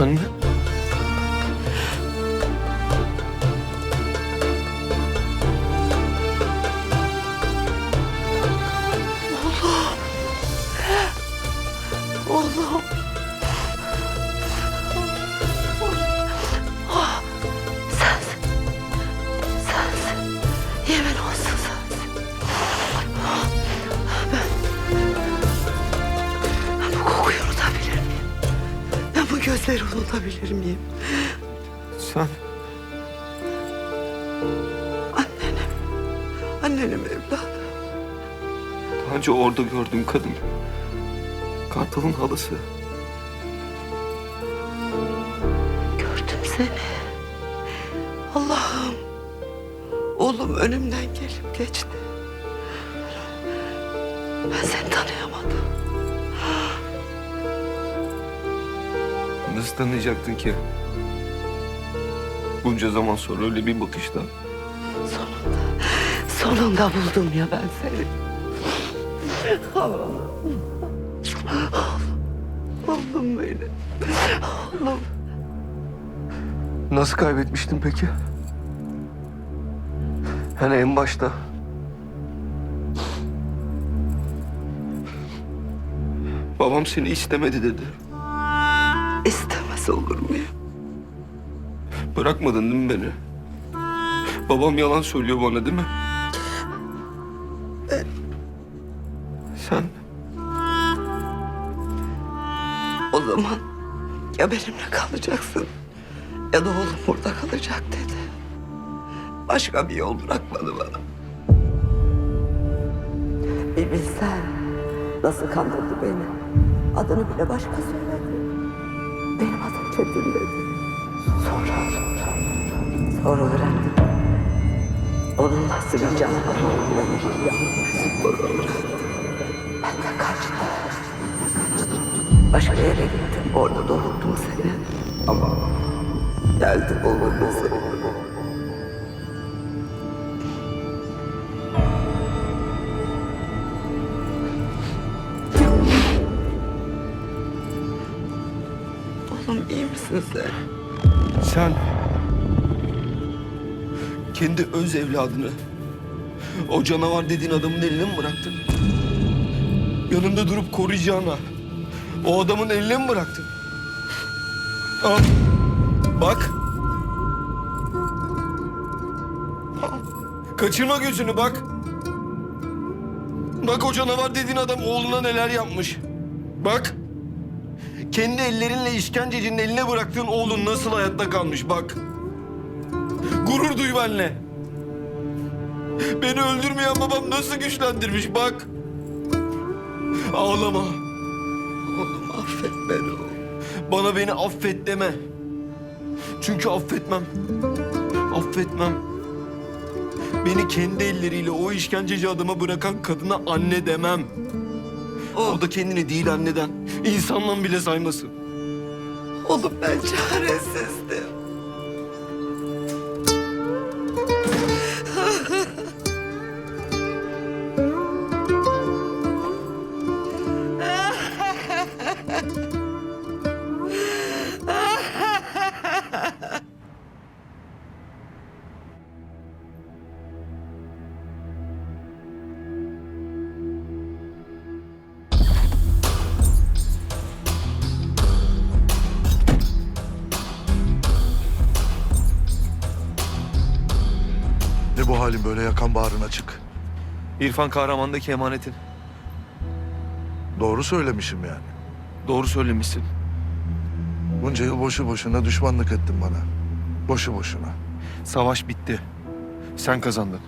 Anne. Oğlum. Gözleri unutabilir miyim? Sen Annenim. Annenim evladım. daha önce orada gördüğüm kadın. Kartal'ın halası. Gördüm seni. Allah'ım. Oğlum önümden gelip geçti. Ben seni tanıyamadım. Nasıl tanıyacaktın ki? Bunca zaman sonra öyle bir bakışta. Sonunda, sonunda buldum ya ben seni. Oğlum. Oğlum benim. Oğlum. Nasıl kaybetmiştin peki? Hani en başta. Babam seni istemedi dedi. İstemez olur muyum? Bırakmadın değil mi beni? Babam yalan söylüyor bana değil mi? Sen O zaman ya benimle kalacaksın ya da oğlum burada kalacak dedi. Başka bir yol bırakmadı bana. Bir bilsen nasıl kandırdı beni. Adını bile başka söyledi. Benim adım Çetin dedi. Sonra, sonra öğrendim. Onun nasıl bir canavar olduğunu öğrendim. Ben de kaçtım. Başka yere gittim. Orada doğurdum seni. Ama geldim olmadı. Oğlum iyi misin sen? Sen kendi öz evladını o canavar dediğin adamın eline mi bıraktın? Yanında durup koruyacağına o adamın eline mi bıraktın? Al. Bak. Kaçırma gözünü bak. Bak o canavar dediğin adam oğluna neler yapmış. Bak. Kendi ellerinle işkencecinin eline bıraktığın oğlun nasıl hayatta kalmış bak. Gurur duy benimle. Beni öldürmeyen babam nasıl güçlendirmiş bak. Ağlama. Oğlum affet beni oğlum. Bana beni affet deme. Çünkü affetmem. Affetmem. Beni kendi elleriyle o işkenceci adama bırakan kadına anne demem. O da kendini değil anneden, insandan bile saymasın. Oğlum ben çaresizdim. Bu halin böyle yakan bağrın açık? İrfan Kahraman'daki emanetin. Doğru söylemişim yani. Doğru söylemişsin. Bunca yıl boşu boşuna düşmanlık ettin bana. Boşu boşuna. Savaş bitti. Sen kazandın.